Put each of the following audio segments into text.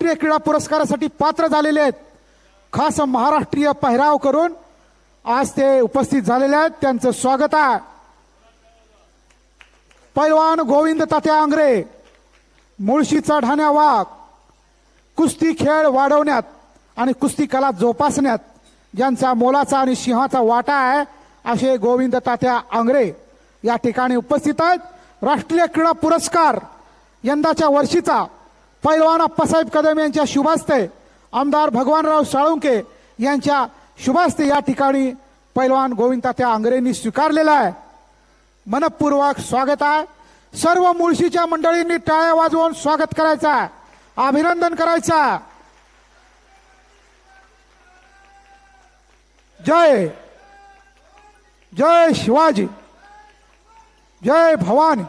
राष्ट्रीय क्रीडा पुरस्कारासाठी पात्र झालेले आहेत. खास महाराष्ट्रीय पेहराव करून आज ते उपस्थित झालेले आहेत. त्यांचं स्वागत आहे. पैलवान गोविंद तात्या आंग्रे मुळशीचा ढाण्या वाघ कुस्ती खेळ वाढवण्यात आणि कुस्ती कला जोपासण्यात ज्यांचा मोलाचा आणि सिंहाचा वाटा आहे असे गोविंद तात्या आंग्रे या ठिकाणी उपस्थित आहेत. राष्ट्रीय क्रीडा पुरस्कार यंदाच्या वर्षीचा पैलवान अप्पासाहेब कदम यांच्या शुभास्ते आमदार भगवानराव साळुंके यांच्या शुभास्ते या ठिकाणी पैलवान गोविंद त्या आंग्रेंनी स्वीकारलेला आहे. मनपूर्वक स्वागत आहे. सर्व मुळशीच्या मंडळींनी टाळ्या वाजवून स्वागत करायचा अभिनंदन करायचा जय जय शिवाजी. जय भवानी.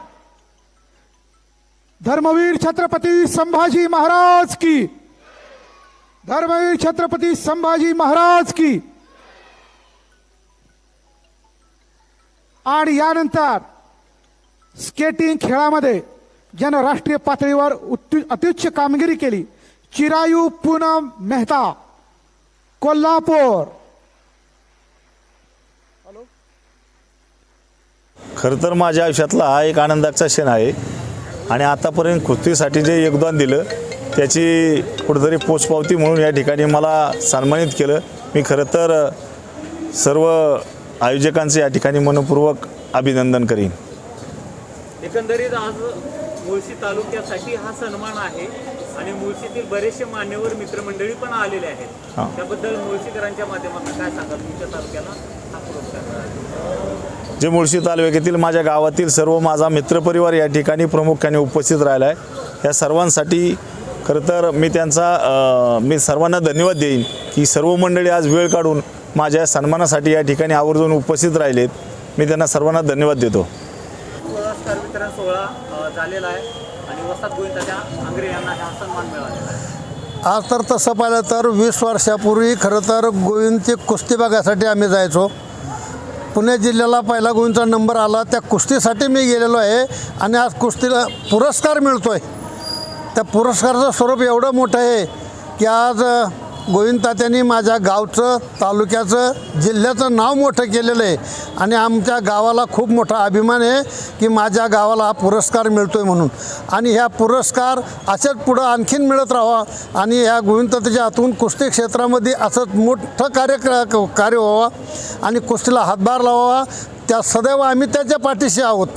धर्मवीर छत्रपती संभाजी महाराज की। धर्मवीर छत्रपती संभाजी महाराज की। आणि यानंतर स्केटिंग खेळामध्ये ज्यानं राष्ट्रीय पातळीवर अत्युच्च कामगिरी केली. चिरायू पूनम मेहता कोल्हापूर. खरं तर माझ्या आयुष्यातला हा एक आनंदाचा क्षण आहे. आणि आतापर्यंत कुस्तीसाठी जे योगदान दिलं त्याची कुठेतरी पोचपावती म्हणून या ठिकाणी मला सन्मानित केलं. मी खरं तर सर्व आयोजकांचे या ठिकाणी मनपूर्वक अभिनंदन करीन. एकंदरीत आज मुळशी तालुक्यासाठी हा सन्मान आहे आणि मुळशीतील बरेचसे मान्यवर मित्रमंडळी पण आलेले आहेत. हां. त्याबद्दल मुळशीकरांच्या माध्यमातून काय सांगाल? तुमच्या तालुक्याला हा पुरस्कार जे मुळशी तालुक्यातील माझ्या गावातील सर्व माझा मित्रपरिवार या ठिकाणी प्रामुख्याने उपस्थित राहिला आहे या सर्वांसाठी खरं तर मी त्यांचा मी सर्वांना धन्यवाद देईन की सर्व मंडळी आज वेळ काढून माझ्या सन्मानासाठी या ठिकाणी आवर्जून उपस्थित राहिलेत. मी त्यांना सर्वांना धन्यवाद देतो. पुरस्कार वितरण सोहळा अ, झालेला आहे आणि वसात गोविंदाच्या आंग्रे यांना हा सन्मान मिळालेला आहे आज तर तसं पाहिलं तर वीस वर्षापूर्वी खरं तर गोविंदची कुस्ती बघायसाठी आम्ही जायचो. पुणे जिल्ह्याला पहिला गुणचा नंबर आला. त्या कुस्तीसाठी मी गेलेलो आहे आणि आज कुस्तीला पुरस्कार मिळतो आहे त्या पुरस्काराचं स्वरूप एवढं मोठं आहे की आज गोविंद तात्यांनी माझ्या गावचं तालुक्याचं जिल्ह्याचं नाव मोठं केलेलं आहे. आणि आमच्या गावाला खूप मोठा अभिमान आहे की माझ्या गावाला हा पुरस्कार मिळतो आहे म्हणून. आणि ह्या पुरस्कार असेच पुढं आणखीन मिळत राहावा. आणि ह्या गोविंद तात्याच्या हातून कुस्ती क्षेत्रामध्ये असंच मोठं कार्य कार्य व्हावं. आणि कुस्तीला हातभार लावावा. त्या सदैव आम्ही त्याच्या पाठीशी आहोत.